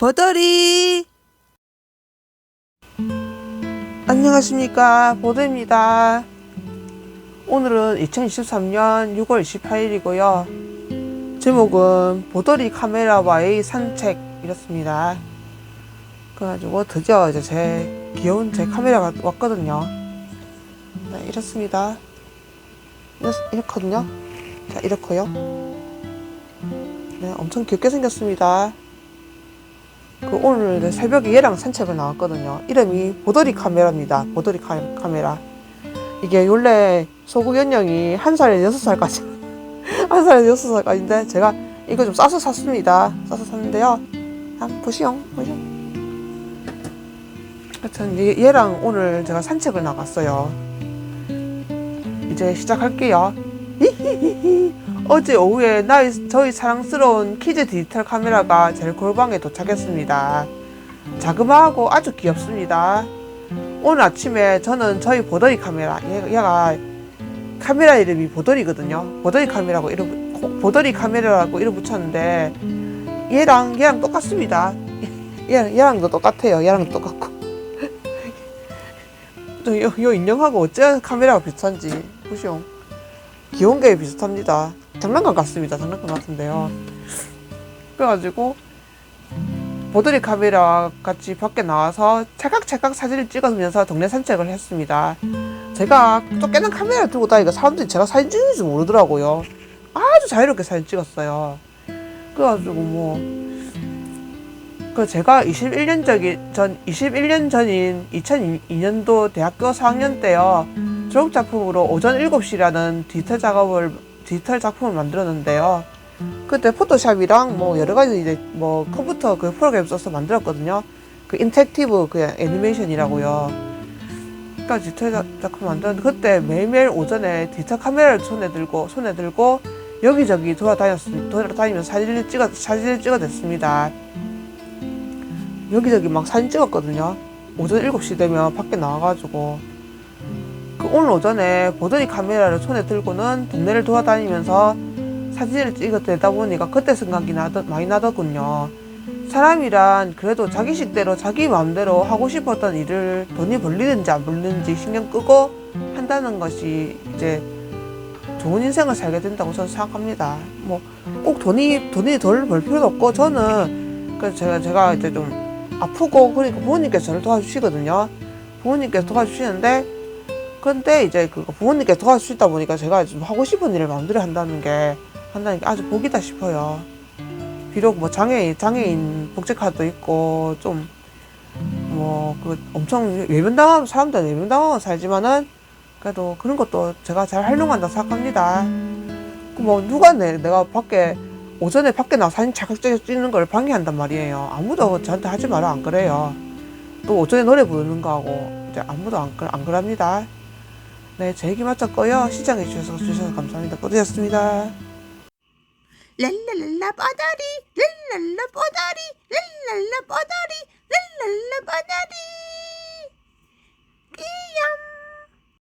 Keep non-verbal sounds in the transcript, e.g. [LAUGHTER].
버더리. 안녕하십니까. 보드입니다. 오늘은 2023년 6월 28일이고요. 제목은 보더리 카메라와의 산책 이렇습니다. 그래가지고 드디어 이제 제 귀여운 제 카메라가 왔거든요. 네 이렇습니다. 이렇, 이렇거든요. 자 이렇고요. 네 엄청 귀엽게 생겼습니다 그 오늘 내 새벽에 얘랑 산책을 나왔거든요. 이름이 보더리 카메라입니다. 보더리 카, 카메라. 이게 원래 소구 연령이 한 살에 여섯 살까지 [LAUGHS] 한 살에 여섯 살까지인데 제가 이거 좀 싸서 샀습니다. 싸서 샀는데요. 한번 보시오, 보시오. 하여튼 얘- 얘랑 오늘 제가 산책을 나갔어요. 이제 시작할게요. 어제 오후에 나의, 저희 사랑스러운 키즈 디지털 카메라가 제 골방에 도착했습니다. 자그마하고 아주 귀엽습니다. 오늘 아침에 저는 저희 보더리 카메라, 얘, 얘가 카메라 이름이 보더리거든요. 보더리 카메라고 이름, 코- 보더리 카메라라고 이름 붙였는데 얘랑 얘랑 똑같습니다. [LAUGHS] 얘, 얘랑도 똑같아요. 얘랑도 똑같고. [LAUGHS] 저 요, 요 인형하고 어째 카메라가 비슷한지 보시오. 귀여운 게 비슷합니다. 장난감 같습니다. 장난감 같은데요. 그래가지고 보드리 카메라 같이 밖에 나와서 찰칵찰칵 사진을 찍으면서 동네 산책을 했습니다. 제가 쫓겨난 카메라 들고 다니니까 사람들이 제가 사진 찍는지 모르더라고요. 아주 자유롭게 사진 찍었어요. 그래가지고 뭐, 그 제가 21년 전이, 전, 21년 전인 2002년도 대학교 4학년 때요. 졸업 작품으로 오전 7시라는 디지털 작업을 디지털 작품을 만들었는데요. 그때 포토샵이랑 뭐 여러 가지 이제 뭐 컴퓨터 그 프로그램 써서 만들었거든요. 그 인텍티브 그 애니메이션이라고요. 그러니까 디지털 작- 작품 만들었는데 그때 매일매일 오전에 디지털 카메라를 손에 들고 손에 들고 여기저기 돌아다녔 돌아다니면서 사진을 찍어 사진을 찍어냈습니다. 여기저기 막 사진 찍었거든요. 오전 7시 되면 밖에 나와가지고 그 오늘 오전에 보더니 카메라를 손에 들고는 동네를 돌아다니면서 사진을 찍어대다 보니까 그때 생각이 나더, 많이 나더군요. 사람이란 그래도 자기 식대로 자기 마음대로 하고 싶었던 일을 돈이 벌리는지 안 벌리는지 신경 끄고 한다는 것이 이제 좋은 인생을 살게 된다고 저는 생각합니다. 뭐 꼭 돈이 돈이 덜 벌 필요도 없고 저는 그래서 제가 제가 이제 좀 아프고 그러니까 부모님께서 저를 도와주시거든요. 부모님께서 도와주시는데 근데 이제 그 부모님께 도와주시다 보니까 제가 좀 하고 싶은 일을 마음대로 한다는 게 한다는 게 아주 복이다 싶어요. 비록 뭐 장애인 장애인 복지카도 있고 좀 뭐 그 엄청 외면당하면 사람들은 외면당하고 살지만은 그래도 그런 것도 제가 잘 활용한다 생각합니다. 그뭐 누가 내 내가 밖에 오전에 밖에 나가 사진 착각적으로 찍는 걸 방해한단 말이에요. 아무도 저한테 하지 마라 안 그래요. 또 오전에 노래 부르는 거 하고 이제 아무도 안, 안 그럽니다. 네, 제 얘기 마쳤고요. 시청해 주셔서, 주셔서 감사합니다. 뿌드였습니다. 랄랄랄라 뻐다리 랄랄라 뻐다리 랄랄라 뻐다리